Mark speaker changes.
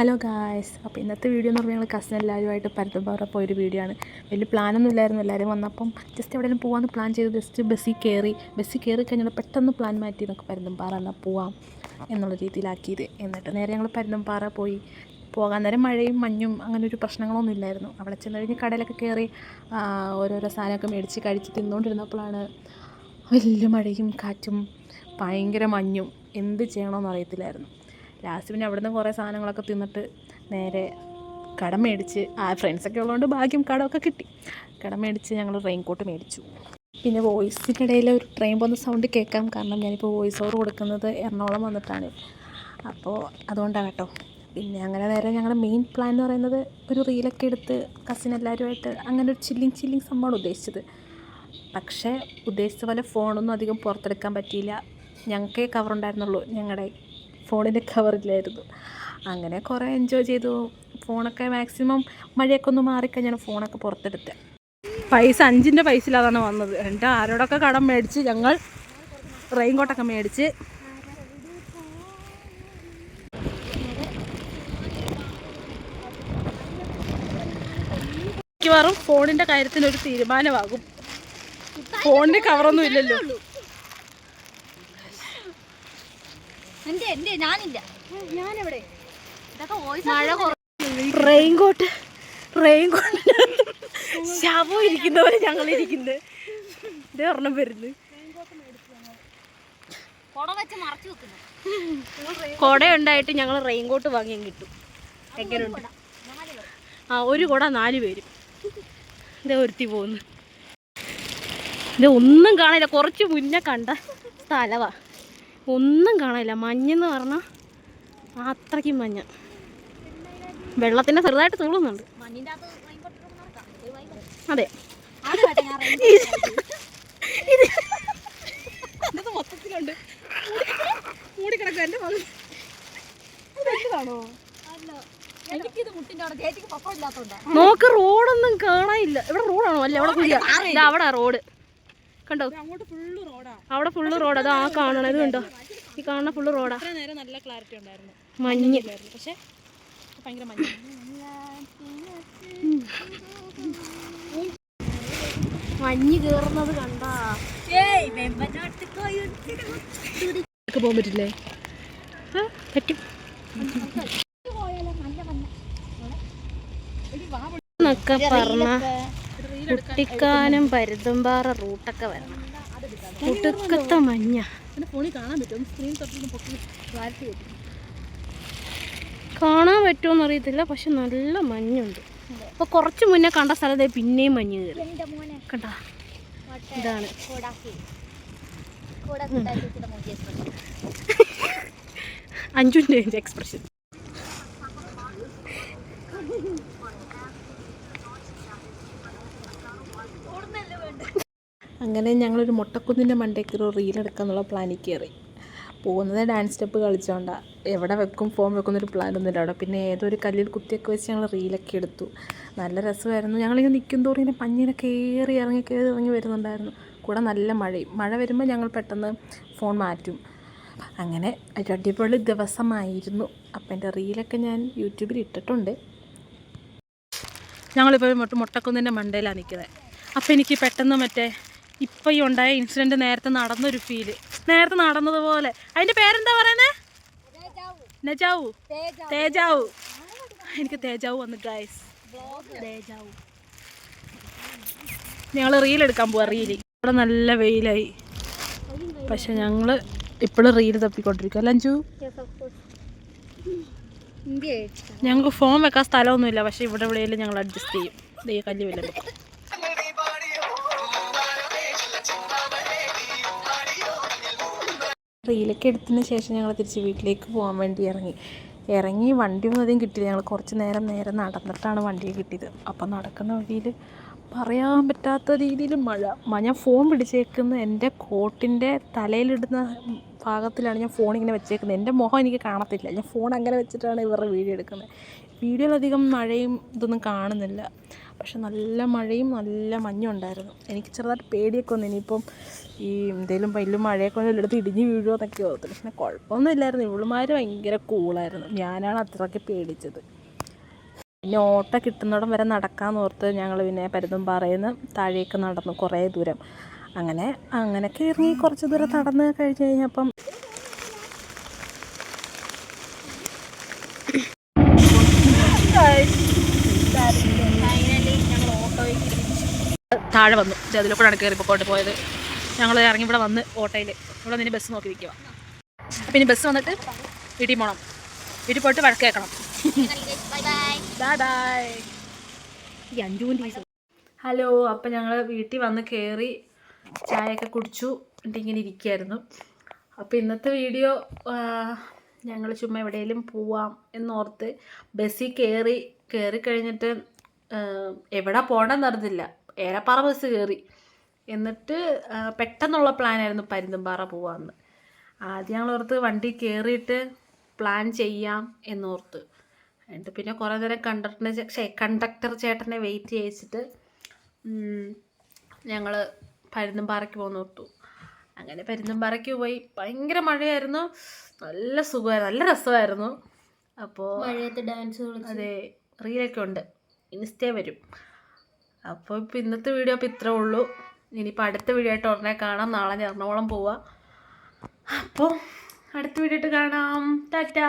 Speaker 1: Hello guys അപ്പോൾ ഇന്നത്തെ video എന്ന് പറഞ്ഞാൽ ഞങ്ങൾ കസിൻ എല്ലാവരുമായിട്ട് പോയ പോയൊരു വീഡിയോ ആണ്. വലിയ പ്ലാനൊന്നും ഇല്ലായിരുന്നു. എല്ലാവരും വന്നപ്പം ജസ്റ്റ് എവിടെയെങ്കിലും പോകാമെന്ന് പ്ലാൻ ചെയ്ത് ജസ്റ്റ് ബസ്സിൽ കയറി ബസ്സിൽ കയറി കഴിഞ്ഞാൽ പെട്ടെന്ന് പ്ലാൻ മാറ്റി നമുക്ക് പരുന്തമ്പാറ എന്നാൽ പോവാം എന്നുള്ള രീതിയിലാക്കിയത്. എന്നിട്ട് നേരെ ഞങ്ങൾ പരുന്തമ്പാറ പോയി. പോകാൻ നേരം മഴയും മഞ്ഞും അങ്ങനെ ഒരു പ്രശ്നങ്ങളൊന്നും ഇല്ലായിരുന്നു. അവിടെ ചെന്ന് കഴിഞ്ഞ് കടയിലൊക്കെ കയറി ഓരോരോ സാധനമൊക്കെ മേടിച്ച് കഴിച്ച് തിന്നുകൊണ്ടിരുന്നപ്പോഴാണ് വലിയ മഴയും കാറ്റും ഭയങ്കര മഞ്ഞും. എന്ത് ചെയ്യണമെന്ന് അറിയത്തില്ലായിരുന്നു. ലാസ്റ്റ് പിന്നെ അവിടുന്ന് കുറേ സാധനങ്ങളൊക്കെ തിന്നിട്ട് നേരെ കടം മേടിച്ച് ആ ഫ്രണ്ട്സൊക്കെ ഉള്ളതുകൊണ്ട് ഭാഗ്യം കടമൊക്കെ കിട്ടി. കടം മേടിച്ച് ഞങ്ങൾ റെയിൻ കോട്ട് മേടിച്ചു. പിന്നെ വോയിസിന്റെ ഇടയിൽ ഒരു ട്രെയിൻ പോകുന്ന സൗണ്ട് കേൾക്കാം. കാരണം ഞാനിപ്പോൾ വോയിസ് ഓവർ കൊടുക്കുന്നത് എറണാകുളം വന്നിട്ടാണ്. അപ്പോൾ അതുകൊണ്ടാണ് കേട്ടോ. പിന്നെ അങ്ങനെ നേരെ ഞങ്ങളുടെ മെയിൻ പ്ലാൻ എന്ന് പറയുന്നത് ഒരു റീലൊക്കെ എടുത്ത് കസിൻ എല്ലാവരുമായിട്ട് അങ്ങനെ ഒരു ചില്ലിങ് ചില്ലിങ് സംഭവമാണ് ഉദ്ദേശിച്ചത്. പക്ഷേ ഉദ്ദേശിച്ച പോലെ ഫോണൊന്നും അധികം പുറത്തെടുക്കാൻ പറ്റിയില്ല. ഞങ്ങൾക്കേ കവർ ഉണ്ടായിരുന്നുള്ളൂ ഞങ്ങളുടെ ഫോണിന്റെ കവറില്ലായിരുന്നു. അങ്ങനെ കുറേ എൻജോയ് ചെയ്തു. ഫോണൊക്കെ മാക്സിമം മഴയൊക്കെ ഒന്ന് മാറിക്കഴിഞ്ഞാണ് ഫോണൊക്കെ പുറത്തെടുത്തത് പൈസ അഞ്ചിന്റെ പൈസ വന്നത്. എന്നിട്ട് ആരോടൊക്കെ കടം മേടിച്ച് ഞങ്ങൾ റെയിൻ കോട്ടൊക്കെ മേടിച്ച് മിക്കവാറും ഫോണിന്റെ കാര്യത്തിൽ ഒരു തീരുമാനമാകും. ഫോണിന്റെ കവറൊന്നും ഇല്ലല്ലോ.
Speaker 2: എന്റെ എന്റെ ഞാനില്ല. ഞാനെവിടെ? ഇതൊക്കെ voice
Speaker 1: rain coat rain coat ശവം ഇരിക്കുന്നവരെ ഞങ്ങൾ ഇരിക്കുന്നത് ഇതേ ഒരെണ്ണം വരുന്നു.
Speaker 2: കുട
Speaker 1: ഉണ്ടായിട്ട് ഞങ്ങൾ റെയിൻ കോട്ട് വാങ്ങിയും കിട്ടും എങ്ങനെയുണ്ട് ആ ഒരു കുട നാല് പേരും. ഇതേ ഒരുത്തി പോകുന്നു ഇത് ഒന്നും കാണില്ല കുറച്ച് മുന്നേ കണ്ട സ്ഥലവാ. ഒന്നും കാണാനില്ല. മഞ്ഞെന്ന് പറഞ്ഞാൽ അത്രയ്ക്കും മഞ്ഞ. വെള്ളത്തിന്റെ ചെറുതായിട്ട്
Speaker 2: തൂളുന്നുണ്ട്.
Speaker 1: അതെ. ഇത് മൊത്തത്തിലുണ്ട്. എന്റെ മകൾ. ഇതാണോ നോക്ക് റോഡൊന്നും കാണാനില്ല. ഇവിടെ റോഡാണോ? അല്ല അവിടെ കുഴിയാ. ഇതാ അവിടെ റോഡ്. കണ്ടോ? അവിടെ ഫുള്ള് റോഡ് അതാ ആ. കാണണത് കണ്ടോ? ഈ കാണുന്ന ഫുള്ള് റോഡാ
Speaker 3: നേരം നല്ല ക്ലാരിറ്റി ഉണ്ടായിരുന്നു.
Speaker 1: മഞ്ഞ്.
Speaker 3: പക്ഷേ ഭയങ്കര മഞ്ഞ.
Speaker 1: മഞ്ഞ് കയറുന്നത് കണ്ടാ? പോകാൻ പറ്റില്ലേ? പറ്റും. എന്നൊക്കെ പറഞ്ഞ കുട്ടിക്കാനം പരുത്തുംപാറ റൂട്ടൊക്കെ വരണം. കുട്ടുക്കത്തെ മഞ്ഞ.
Speaker 3: ഫോണിൽ കാണാൻ പറ്റും സ്ക്രീൻ
Speaker 1: കാണാൻ അറിയത്തില്ല പക്ഷെ നല്ല മഞ്ഞുണ്ട്. അപ്പൊ കുറച്ച് മുന്നേ കണ്ട സ്ഥലത്തെ പിന്നെയും മഞ്ഞ് കയറി. കണ്ട? ഇതാണ്. അഞ്ചുന്റെ എക്സ്പ്രഷൻ. അങ്ങനെ ഞങ്ങളൊരു മുട്ടക്കുന്നിന്റെ മണ്ടയ്ക്ക് ഒരു റീൽ എടുക്കാന്നുള്ള പ്ലാനിൽ കയറി പോകുന്നത് ഡാൻസ് സ്റ്റെപ്പ് കളിച്ചോണ്ടാ. എവിടെ വെക്കും ഫോം വെക്കുന്നൊരു പ്ലാനൊന്നുമില്ല അവിടെ. പിന്നെ ഏതൊരു കല്ലിൽ കുത്തിയൊക്കെ വെച്ച് ഞങ്ങൾ റീലൊക്കെ എടുത്തു. നല്ല രസമായിരുന്നു. ഞങ്ങളിങ്ങനെ നിൽക്കും തോറും ഇങ്ങനെ പഞ്ഞിനെ കയറി ഇറങ്ങി കയറി ഇറങ്ങി വരുന്നുണ്ടായിരുന്നു. കൂടെ നല്ല മഴയും. മഴ വരുമ്പോൾ ഞങ്ങൾ പെട്ടെന്ന് ഫോൺ മാറ്റും. അങ്ങനെ ഒരു അടിപൊളി ദിവസമായിരുന്നു. അപ്പം എന്റെ റീലൊക്കെ ഞാൻ യൂട്യൂബിൽ ഇട്ടിട്ടുണ്ട്. ഞങ്ങളിപ്പോൾ മുട്ട മുട്ടക്കുന്നിന്റെ മണ്ടയിലാണ് നിൽക്കുന്നത് അപ്പോൾ എനിക്ക് പെട്ടെന്ന് മറ്റേ ഇപ്പം ഈ ഉണ്ടായ ഇൻസിഡന്റ് നേരത്തെ നടന്നൊരു ഫീൽ നേരത്തെ നടന്നതുപോലെ. അതിന്റെ പേരെന്താ പറയുന്നത് നജാവു. തേജാവു. എനിക്ക് തേജാവു വന്നു ഗൈസ് തേജാവു. ഞങ്ങൾ റീൽ എടുക്കാൻ പോവാ റീൽ ഇവിടെ നല്ല വെയിലായി. പക്ഷെ ഞങ്ങൾ ഇപ്പോഴും റീൽ തപ്പിക്കൊണ്ടിരിക്കും അല്ല അഞ്ചു ഞങ്ങൾക്ക് ഫോൺ വെക്കാൻ സ്ഥലമൊന്നുമില്ല. പക്ഷെ ഇവിടെ എവിടെയെങ്കിലും ഞങ്ങൾ അഡ്ജസ്റ്റ് ചെയ്യും. ദേ കല്ല് റീലൊക്കെ എടുത്തതിന് ശേഷം ഞങ്ങൾ തിരിച്ച് വീട്ടിലേക്ക് പോകാൻ വേണ്ടി ഇറങ്ങി. ഇറങ്ങി വണ്ടിയൊന്നും അധികം കിട്ടിയില്ല. ഞങ്ങൾ കുറച്ച് നേരം നേരം നടന്നിട്ടാണ് വണ്ടി കിട്ടിയത്. അപ്പം നടക്കുന്ന വഴിയിൽ പറയാൻ പറ്റാത്ത രീതിയിൽ മഴ. ഞാൻ ഫോൺ പിടിച്ചേക്കുന്ന എന്റെ കോട്ടിന്റെ തലയിലിടുന്ന ഭാഗത്തിലാണ് ഞാൻ ഫോൺ ഇങ്ങനെ വെച്ചേക്കുന്നത്. എന്റെ മുഖം എനിക്ക് കാണത്തില്ല. ഞാൻ ഫോൺ അങ്ങനെ വെച്ചിട്ടാണ് ഇവരുടെ വീഡിയോ എടുക്കുന്നത്. വീഡിയോയിലധികം മഴയും ഇതൊന്നും കാണുന്നില്ല. പക്ഷെ നല്ല മഴയും നല്ല മഞ്ഞും ഉണ്ടായിരുന്നു. എനിക്ക് ചെറുതായിട്ട് പേടിയൊക്കെ വന്നു. ഇനിയിപ്പം ഈ എന്തെങ്കിലും വലിയ മഴയൊക്കെ വന്ന് എടുത്ത് ഇടിഞ്ഞ് വീഴുമോ എന്നൊക്കെ ഓർത്തു പക്ഷേ കുഴപ്പമൊന്നും ഇല്ലായിരുന്നു. ഇവളുമാർ ഭയങ്കര കൂളായിരുന്നു ഞാനാണ് അത്രയ്ക്ക് പേടിച്ചത്. പിന്നെ ഓട്ടോ കിട്ടുന്നിടം വരെ നടക്കാമെന്ന് ഓർത്ത് ഞങ്ങൾ പിന്നെ പരുതും പറയുന്ന താഴേക്ക് നടന്നു കുറേ ദൂരം. അങ്ങനെ അങ്ങനെയൊക്കെ ഇറങ്ങി കുറച്ച് ദൂരം നടന്ന് കഴിഞ്ഞ് കഴിഞ്ഞപ്പം താഴെ വന്നു. അതിലൂടെയാണ് കയറി പൊക്കോട്ട് പോയത്. ഞങ്ങൾ ഇറങ്ങി ഇവിടെ വന്ന് ഓട്ടോയിൽ ഇവിടെ നിന്ന് ബസ് നോക്കി നിൽക്കുക അപ്പം ഇനി ബസ് വന്നിട്ട് വീട്ടിൽ പോകണം വീട്ടിൽ പോയിട്ട് വഴക്ക് കേൾക്കണം. ബൈ ബൈ ഹലോ അപ്പം ഞങ്ങൾ വീട്ടിൽ വന്ന് കയറി ചായയൊക്കെ കുടിച്ചു. എന്നിട്ട് ഇങ്ങനെ ഇരിക്കുകയായിരുന്നു അപ്പോൾ ഇന്നത്തെ വീഡിയോ ഞങ്ങൾ ചുമ്മാ എവിടെയെങ്കിലും പോവാം എന്നോർത്ത് ബസ്സിൽ കയറി കയറി കഴിഞ്ഞിട്ട് എവിടെ പോകണമെന്ന് അറിഞ്ഞില്ല. ഏലപ്പാറ ബസ് കയറി എന്നിട്ട് പെട്ടെന്നുള്ള പ്ലാനായിരുന്നു പരുന്തുംപാറ പോവാമെന്ന് ആദ്യം ഞങ്ങൾ ഓർത്ത് വണ്ടി കയറിയിട്ട് പ്ലാൻ ചെയ്യാം എന്നോർത്ത്. എന്നിട്ട് പിന്നെ കുറേ നേരം കണ്ടക്ടറിനെ ചേ കണ്ടക്ടർ ചേട്ടനെ വെയിറ്റ് ചെയ്യിച്ചിട്ട് ഞങ്ങൾ പരുന്തുംപാറയ്ക്ക് പോകുന്നോർത്തു അങ്ങനെ പരുന്തുംപാറയ്ക്ക് പോയി. ഭയങ്കര മഴയായിരുന്നു. നല്ല സുഖമായിരുന്നു. നല്ല രസമായിരുന്നു. അപ്പോൾ
Speaker 2: മഴയത്ത് ഡാൻസ്
Speaker 1: അതെ റീലൊക്കെ ഉണ്ട്. ഇൻസ്റ്റേ വരും. അപ്പോൾ ഇപ്പോൾ ഇന്നത്തെ വീഡിയോ അപ്പോൾ ഇത്രേ ഉള്ളൂ. ഇനിയിപ്പോൾ അടുത്ത വീഡിയോ ആയിട്ട് ഉടനെ കാണാം. നാളെ ഞാൻ എറണാകുളം പോവാം. അപ്പോൾ അടുത്ത വീഡിയോ ആയിട്ട് കാണാം. ടാറ്റാ.